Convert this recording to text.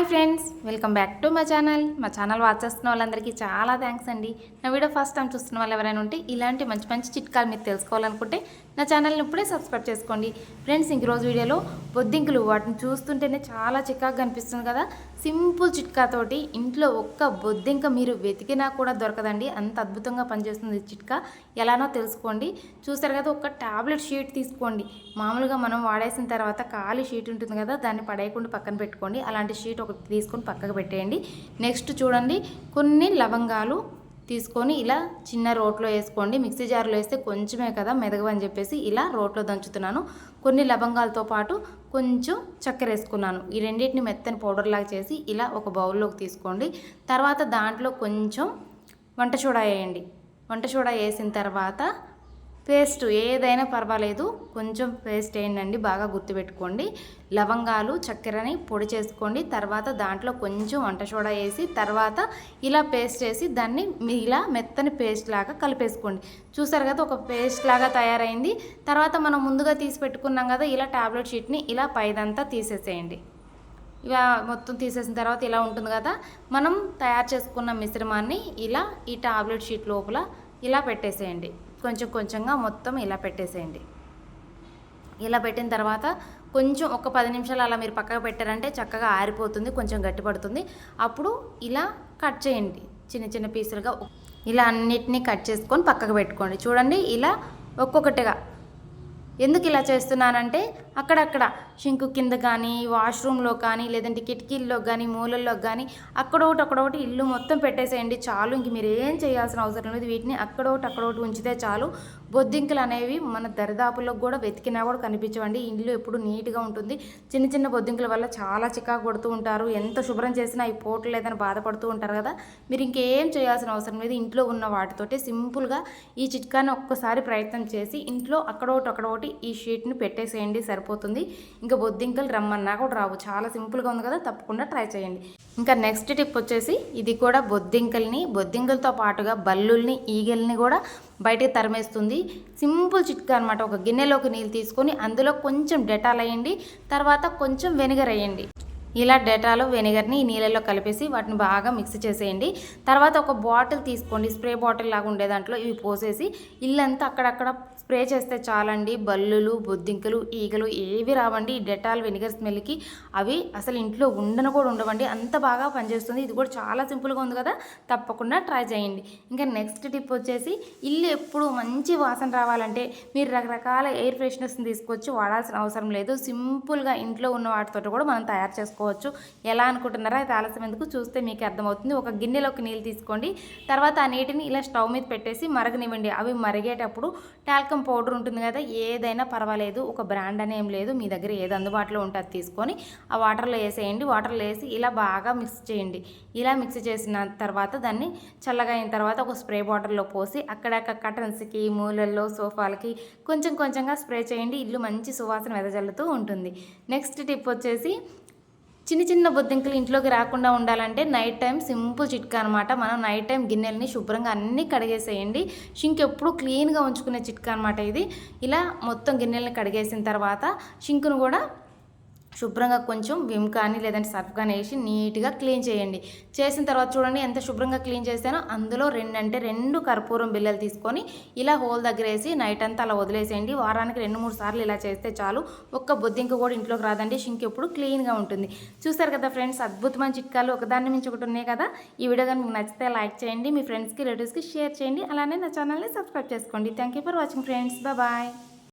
Hi friends welcome back to మా channel. మా channel watch చేస్తున్న వాళ్ళందరికీ చాలా థ్యాంక్స్ అండి. నా వీడియో ఫస్ట్ టైం చూస్తున్న వాళ్ళు ఎవరైనా ఉంటే ఇలాంటి మంచి మంచి చిట్కాలు మీరు తెలుసుకోవాలనుకుంటే నా ఛానల్ని ఇప్పుడే సబ్స్క్రైబ్ చేసుకోండి. ఫ్రెండ్స్ ఇంక రోజు వీడియోలో బొద్దింకులు వాటిని చూస్తుంటేనే చాలా చికాగా అనిపిస్తుంది కదా. సింపుల్ చిట్కాతోటి ఇంట్లో ఒక్క బొద్దింక మీరు వెతికినా కూడా దొరకదండి. అంత అద్భుతంగా పనిచేస్తుంది చిట్కా. ఎలానో తెలుసుకోండి. చూస్తారు కదా ఒక టాబ్లెట్ షీట్ తీసుకోండి. మామూలుగా మనం వాడేసిన తర్వాత ఖాళీ షీట్ ఉంటుంది కదా దాన్ని పడేయకుండా పక్కన పెట్టుకోండి. అలాంటి షీట్ ఒకటి తీసుకొని పక్కకు పెట్టేయండి. నెక్స్ట్ చూడండి కొన్ని లవంగాలు తీసుకొని ఇలా చిన్న రోట్లో వేసుకోండి. మిక్సీ జార్లో వేస్తే కొంచెమే కదా మెదగవని చెప్పేసి ఇలా రోట్లో దంచుతున్నాను. కొన్ని లవంగాలతో పాటు కొంచెం చక్కెర వేసుకున్నాను. ఈ రెండింటిని మెత్తని పౌడర్లాగా చేసి ఇలా ఒక బౌల్లోకి తీసుకోండి. తర్వాత దాంట్లో కొంచెం వంట సోడా వేయండి. వంట సోడా వేసిన తర్వాత పేస్ట్ ఏదైనా పర్వాలేదు. కొంచెం పేస్ట్ వేయండి బాగా గుర్తుపెట్టుకోండి. లవంగాలు చక్కెరని పొడి చేసుకోండి. తర్వాత దాంట్లో కొంచెం వంట సోడా వేసి తర్వాత ఇలా పేస్ట్ వేసి దాన్ని ఇలా మెత్తని పేస్ట్ లాగా కలిపేసుకోండి. చూసారు కదా ఒక పేస్ట్ లాగా తయారైంది. తర్వాత మనం ముందుగా తీసి పెట్టుకున్నాం కదా ఇలా టాబ్లెట్ షీట్ని ఇలా పైదంతా తీసేసేయండి. ఇలా మొత్తం తీసేసిన తర్వాత ఇలా ఉంటుంది కదా మనం తయారు చేసుకున్న మిశ్రమాన్ని ఇలా ఈ టాబ్లెట్ షీట్ లోపల ఇలా పెట్టేసేయండి. కొంచెం కొంచెంగా మొత్తం ఇలా పెట్టేసేయండి. ఇలా పెట్టిన తర్వాత కొంచెం ఒక పది నిమిషాలు అలా మీరు పక్కకు పెట్టారంటే చక్కగా ఆరిపోతుంది కొంచెం గట్టిపడుతుంది అప్పుడు ఇలా కట్ చేయండి. చిన్న చిన్న పీసులుగా ఇలా అన్నిటినీ కట్ చేసుకొని పక్కకు పెట్టుకోండి. చూడండి ఇలా ఒక్కొక్కటిగా ఎందుకు ఇలా చేస్తున్నానంటే అక్కడక్కడ షింకు కింద కానీ వాష్రూమ్లో కానీ లేదంటే కిటికీల్లో కానీ మూలల్లో కానీ అక్కడొకటి అక్కడొకటి ఇల్లు మొత్తం పెట్టేసేయండి చాలు. ఇంక మీరు ఏం చేయాల్సిన అవసరం లేదు. వీటిని అక్కడొకటి అక్కడొకటి ఉంచితే చాలు. బొద్దింకలు అనేవి మన దరిదాపుల్లో కూడా వెతికినా కూడా కనిపించవండి. ఇల్లు ఎప్పుడు నీట్గా ఉంటుంది. చిన్న చిన్న బొద్దింకల వల్ల చాలా చికాకు కొడుతూ ఉంటారు. ఎంత శుభ్రం చేసినా ఈ పోట్లు బాధపడుతూ ఉంటారు కదా. మీరు ఇంకేం చేయాల్సిన అవసరం లేదు. ఇంట్లో ఉన్న వాటితోటి సింపుల్గా ఈ చిట్కాని ఒక్కసారి ప్రయత్నం చేసి ఇంట్లో అక్కడొకటి అక్కడొకటి ఈ షీట్ని పెట్టేసేయండి సరిపోతుంది. ఇంకా బొద్దింకలు రమ్మన్నా కూడా రావు. చాలా సింపుల్గా ఉంది కదా తప్పకుండా ట్రై చేయండి. ఇంకా నెక్స్ట్ టిప్ వచ్చేసి ఇది కూడా బొద్దింకల్ని బొద్దింకలతో పాటుగా బల్లుల్ని ఈగల్ని కూడా బయటకు తరిమేస్తుంది. సింపుల్ చిట్కా అనమాట ఒక గిన్నెలోకి నీళ్ళు తీసుకొని అందులో కొంచెం డెటాల్ వేయండి తర్వాత కొంచెం వెనిగర్ వేయండి. ఇలా డేటాలో వెనిగర్ని నీళ్ళలో కలిపేసి వాటిని బాగా మిక్స్ చేసేయండి. తర్వాత ఒక బాటిల్ తీసుకోండి. స్ప్రే బాటిల్ లాగా ఉండే దాంట్లో ఇవి పోసేసి ఇల్లంతా అక్కడక్కడ స్ప్రే చేస్తే చాలండి. బల్లులు బొద్దింకలు ఈగలు ఏవి రావండి. ఈ డెటాల్ వెనిగర్ స్మెల్కి అవి అసలు ఇంట్లో ఉండను కూడా ఉండవండి. అంత బాగా పనిచేస్తుంది. ఇది కూడా చాలా సింపుల్గా ఉంది కదా. తప్పకుండా ట్రై చేయండి. ఇంకా నెక్స్ట్ టిప్ వచ్చేసి ఇల్లు ఎప్పుడు మంచి వాసన రావాలంటే మీరు రకరకాల ఎయిర్ ఫ్రెషనర్స్ని తీసుకొచ్చి వాడాల్సిన అవసరం లేదు. సింపుల్గా ఇంట్లో ఉన్న వాటితో కూడా మనం తయారు చేసుకోవచ్చు ఎలా అనుకుంటున్నారో అది ఆలస్యం ఎందుకు చూస్తే మీకు అర్థమవుతుంది. ఒక గిన్నెలోకి నీళ్ళు తీసుకోండి. తర్వాత ఆ నీటిని ఇలా స్టవ్ మీద పెట్టేసి మరగనివ్వండి. అవి మరిగేటప్పుడు టాల్కమ్ పౌడర్ ఉంటుంది కదా ఏదైనా పర్వాలేదు. ఒక బ్రాండ్ అనేం లేదు. మీ దగ్గర ఏది అందుబాటులో ఉంటుంది అది తీసుకొని ఆ వాటర్లో వేసేయండి. వాటర్లో వేసి ఇలా బాగా మిక్స్ చేయండి. ఇలా మిక్స్ చేసిన తర్వాత దాన్ని చల్లగా అయిన తర్వాత ఒక స్ప్రే బాటిల్లో పోసి అక్కడక్కడ కటన్స్కి మూలల్లో సోఫాలకి కొంచెం కొంచెంగా స్ప్రే చేయండి. ఇల్లు మంచి సువాసన వెదజల్లుతూ ఉంటుంది. నెక్స్ట్ టిప్ వచ్చేసి చిన్న చిన్న బొద్దింకలు ఇంట్లోకి రాకుండా ఉండాలంటే నైట్ టైం సింపుల్ చిట్కా అనమాట మనం నైట్ టైం గిన్నెలని శుభ్రంగా అన్నీ కడిగేసేయండి. షింక్ ఎప్పుడూ క్లీన్గా ఉంచుకునే చిట్కా అనమాట ఇది. ఇలా మొత్తం గిన్నెల్ని కడిగేసిన తర్వాత షింక్ను కూడా శుభ్రంగా కొంచెం విమ్ కానీ లేదంటే సర్ఫ్ కానీ వేసి నీట్గా క్లీన్ చేయండి. చేసిన తర్వాత చూడండి ఎంత శుభ్రంగా క్లీన్ చేసానో అందులో రెండు అంటే రెండు కర్పూరం బిల్లలు తీసుకొని ఇలా హోల్ దగ్గర వేసి నైట్ అంతా అలా వదిలేసేయండి. వారానికి రెండు మూడు సార్లు ఇలా చేస్తే చాలు. ఒక్క బొద్దింక కూడా ఇంట్లోకి రాదండి. షింక్ ఎప్పుడు క్లీన్గా ఉంటుంది. చూసారు కదా ఫ్రెండ్స్ అద్భుతమైన చిట్కాలు ఒకదాన్ని మించి ఒకటి ఉన్నాయి కదా. ఈ వీడియో కానీ మీకు నచ్చితే లైక్ చేయండి. మీ ఫ్రెండ్స్కి రిలేటివ్స్కి షేర్ చేయండి. అలానే నా ఛానల్ని సబ్స్క్రైబ్ చేసుకోండి. Thank you for watching friends. Bye.